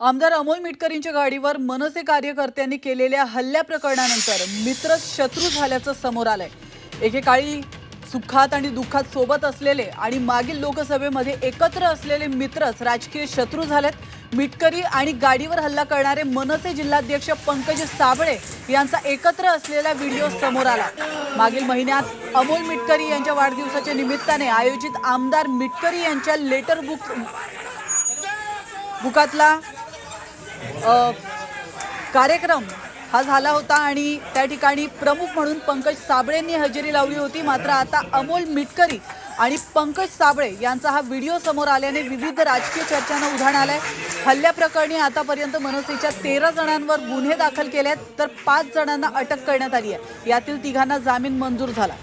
आमदार अमोल मिटकरींच्या गाडीवर मनसे कार्यकर्त्यांनी केलेल्या हल्ल्या प्रकरणानंतर मित्र शत्रू झाल्याचं समोर आलंय. एकेकाळी सुखात आणि दुःखात सोबत असलेले आणि मागील लोकसभेमध्ये एकत्र असलेले मित्रच राजकीय शत्रू झालेत. मिटकरी आणि गाडीवर हल्ला करणारे मनसे जिल्हाध्यक्ष पंकज साबळे यांचा एकत्र असलेला व्हिडिओ समोर आला. मागील महिन्यात अमोल मिटकरी यांच्या वाढदिवसाच्या निमित्ताने आयोजित आमदार मिटकरी यांच्या लेटर बुक बुकातला कार्यक्रम हा झाला होता आणि त्या ठिकाणी प्रमुख म्हणून पंकज साबळेंनी हजेरी लावली होती. मात्र आता अमोल मिटकरी आणि पंकज साबळे यांचा हा व्हिडिओ समोर आल्याने विविध राजकीय चर्चांना उधाण आहे हल्ल्याप्रकरणी आतापर्यंत मनसेच्या तेरा जणांवर गुन्हे दाखल केले आहेत तर पाच जणांना अटक करण्यात आली आहे. यातील तिघांना जामीन मंजूर झाला.